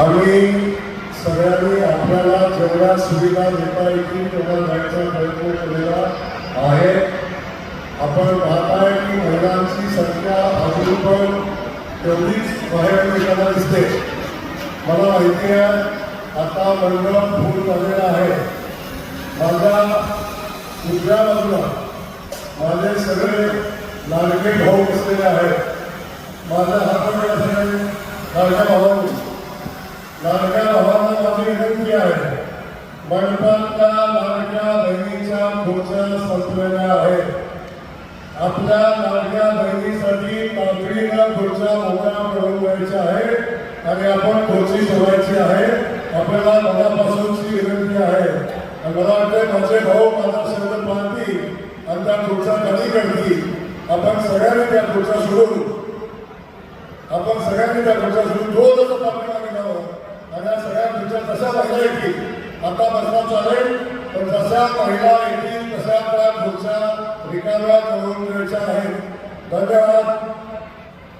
आम्ही सगळ्यांनी आपल्याला जेवढ्या सुविधा देता येतील तेवढा द्यायचा प्रयत्न केलेला आहे. आपण पाहताय की महिलांची संख्या अजून पण तेवढीच बाहेर निघायला दिसते. मला माहिती आहे आता मंडळ फुल झालेलं आहे. माझ्या उजव्या बाजूला माझे सगळे लाडके भाऊ बसलेले आहेत. माझ्या हातामध्ये सगळे लाडक्या भावांनी लाडक्या भावांना माझी विनंती आहे. मंडपातल्या लाडक्या बहिणीच्या खुर्च्या संपलेल्या आहेत आपल्या लाडक्या बहिणीसाठी तातडीनं खुर्च्या मोकळ्या करून द्यायच्या आहेत आणि आपण खुर्ची शोधायची आहे. आपल्याला मनापासूनची विनंती आहे. मला वाटतं माझे भाऊ माझा शब्द पाहतील आणि त्या खुर्च्या खाली करतील. आपण सगळ्यांनी त्या खुर्च्या सोडून आपण सगळ्यांनी त्या खुर्च्या सोडून थोडंसं पाठीमागे कशा महिला येतील आता बसला चालेल पण जशा महिला येतील तशा त्या खुर्च्या रिकाम्या करून द्यायच्या आहेत धन्यवाद.